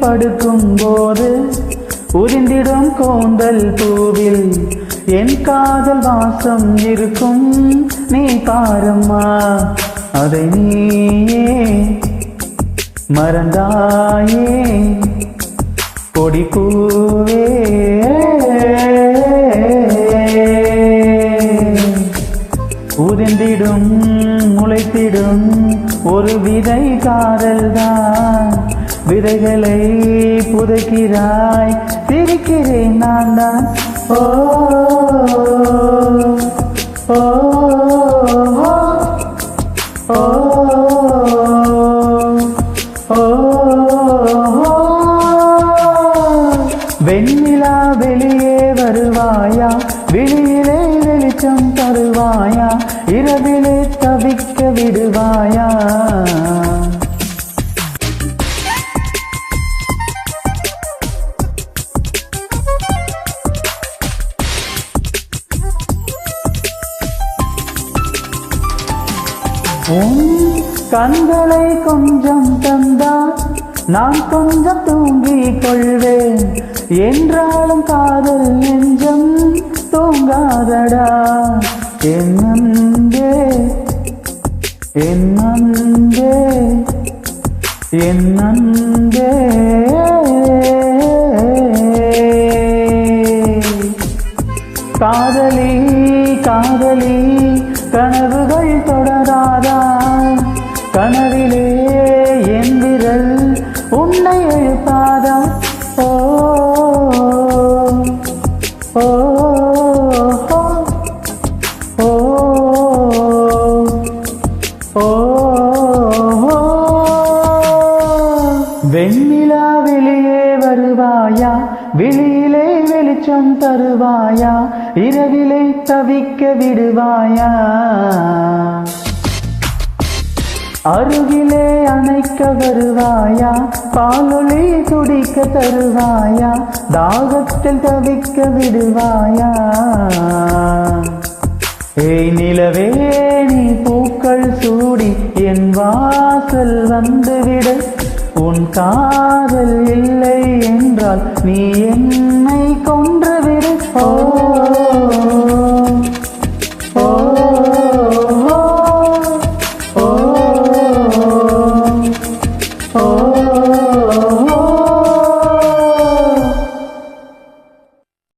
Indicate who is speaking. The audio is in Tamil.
Speaker 1: படுக்கும் போது உறிந்திடும் கோந்தல் பூவில் என் காதல் வாசம் இருக்கும். நீ பாரம்மா அதை நீயே மறந்தாயே. பொடி பூவே உதிர்ந்திடும் முளைத்திடும் ஒரு விதை காதல்தான் விதைகளை புதைக்கிறாய். பிரிக்கிறேன் நான் தான் ஓ ஓ வெண்ணிலா வெளியே வருவாயா? வெளியிலே வெளிச்சம் தருவாயா? இரவிலே விடுவாயா? உன் கண்களை கொஞ்சம் தந்தா நான் கொஞ்சம் தூங்கிக் கொள்வேன். என்றாலும் காதல் நெஞ்சம் தூங்காதடா. என்னும் என் அன்பே என் அன்பே. காதலி காதலி கனவுகள் தொடராதா? கனவிலே வெண்ணிலா வெளியே வருவாயா? வெளியிலே வெளிச்சம் தருவாயா? இரவிலை தவிக்க விடுவாயா? அருகிலே அணைக்க வருவாயா? பாலொளி துடிக்க தருவாயா? தாகத்தில் தவிக்க விடுவாயா? ஏய் நிலவே நீ பூக்கள் சூடி என் வாசல் வந்துவிட உன் காதல் இல்லை என்றால் நீ என்னை